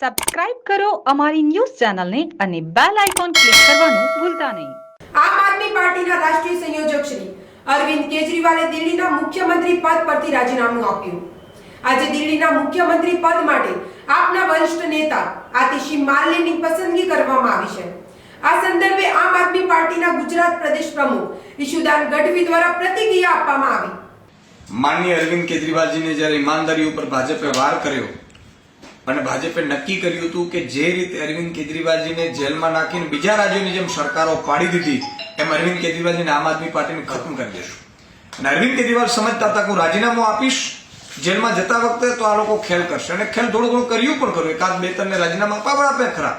Subscribe કરો અમારી news ચેનલને અને બેલ આઇકોન ક્લિક કરવાનું ભૂલતા નહીં. આમ આદમી પાર્ટીના રાષ્ટ્રીય સંયોજક શ્રી અરવિંદ કેજરીવાલે દિલ્હીના મુખ્યમંત્રી પદ પરથી રાજીનામું આપ્યું. આજે દિલ્હીના મુખ્યમંત્રી પદ માટે આપના વરિષ્ઠ નેતા આતિશી માલ્યની પસંદગી કરવામાં આવી છે. આ સંદર્ભે આમ આદમી પાર્ટીના ગુજરાત પ્રદેશ પ્રમુખ ઈશુદાન ગઢવી દ્વારા પ્રતિક્રિયા આપવામાં આવી. માનનીય અરવિંદ કેજરીવાલજીને જ્યારે ઈમાનદારી ઉપર ભાજપે વાર કર્યો અને ભાજપે નક્કી કર્યું હતું કે જે રીતે અરવિંદ કેજરીવાલજીને જેલમાં નાખીને બીજા રાજ્યોની જેમ સરકારો પાડી દીધી, એમ અરવિંદ કેજરીવાલજીને આમ આદમી પાર્ટીને ખતમ કરી દેશું. અને અરવિંદ કેજરીવાલ સમજતા હતા કે હું રાજીનામું આપીશ, જેલમાં જતા વખતે તો આ લોકો ખેલ કરશે. અને ખેલ થોડું ઘણું કર્યું પણ ખરું. એકાદ બે ત્રણને રાજીનામા આપવા આપ્યા ખરા.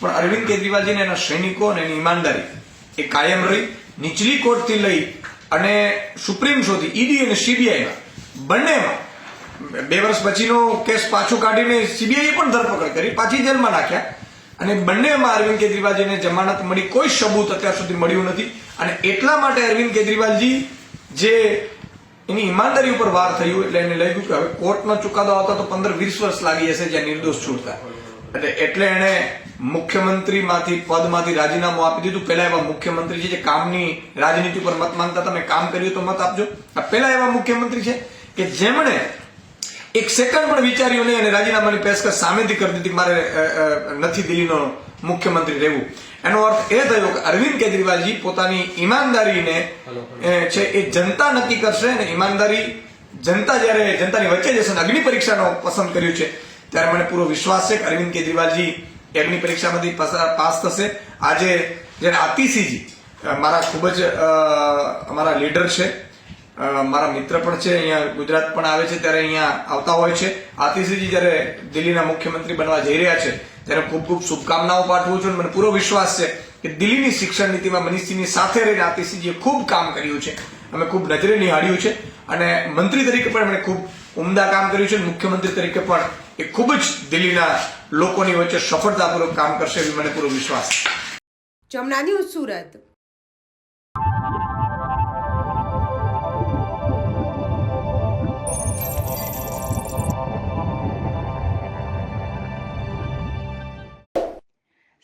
પણ અરવિંદ કેજરીવાલજીને એના સૈનિકો અને એની ઈમાનદારી એ કાયમ રહી. નીચલી કોર્ટથી લઈ અને સુપ્રીમ સુધી ઈડી અને સીબીઆઈમાં બંનેમાં બે વર્ષ પછીનો કેસ પાછો કાઢીને સીબીઆઈએ પણ ધરપકડ કરી, પાછી જેલમાં નાખ્યા. અને બંનેમાં અરવિંદ કેજરીવાલજીને જમાનત મળી. કોઈ સબૂત અત્યાર સુધી મળ્યું નથી. અને એટલા માટે અરવિંદ કેજરીવાલજી જે એની ઈમાનદારી ઉપર વાર થયું એટલે એને લઈ ગયું કે હવે કોર્ટનો ચુકાદો આવતા તો પંદર વીસ વર્ષ લાગી જશે જ્યાં નિર્દોષ છૂટતા. એટલે એટલે એણે મુખ્યમંત્રીમાંથી પદમાંથી રાજીનામું આપી દીધું. પહેલા એવા મુખ્યમંત્રી છે જે કામની રાજનીતિ ઉપર મત માંગતા તમે કામ કર્યું તો મત આપજો. પહેલા એવા મુખ્યમંત્રી છે કે જેમણે એક સેકન્ડ પણ વિચાર્યું નહીં અને રાજીનામાની પેશકશ સામેથી કરી દીધી મારે નથી દિલ્હીનો મુખ્યમંત્રી રહેવું. એનો અર્થ એ થયો કે અરવિંદ કેજરીવાલજી પોતાની ઈમાનદારીને છે એ જનતા નક્કી કરશે અને ઈમાનદારી જનતા જ્યારે જનતાની વચ્ચે જશે અગ્નિ પરીક્ષાનો પસંદ કર્યું છે ત્યારે મને પૂરો વિશ્વાસ છે કે અરવિંદ કેજરીવાલજી અગ્નિ પરીક્ષામાંથી પાસ થશે. આજે જ્યારે આતિશીજી મારા ખૂબ જ અમારા લીડર છે મારા મિત્ર પણ છે, અહીંયા ગુજરાત પણ આવે છે, ત્યારે અહીંયા આવતા હોય છે. આતિશીજી જ્યારે દિલ્હીના મુખ્યમંત્રી બનવા જઈ રહ્યા છે, ત્યારે ખૂબ ખૂબ શુભકામનાઓ પાઠવું છું મને પૂરો વિશ્વાસ છે કે દિલ્હીની શિક્ષણ નીતિમાં મનીષજીની સાથે રહીને આતિશીજીએ ખૂબ કામ કર્યું છે. અમે ખૂબ નજરે નિહાળ્યું છે અને મંત્રી તરીકે પણ એમણે ખૂબ ઉમદા કામ કર્યું છે મુખ્યમંત્રી તરીકે પણ એ ખૂબ જ દિલ્હીના લોકોની વચ્ચે સફળતાપૂર્વક કામ કરશે એવી મને પૂરો વિશ્વાસ છે. સુરત.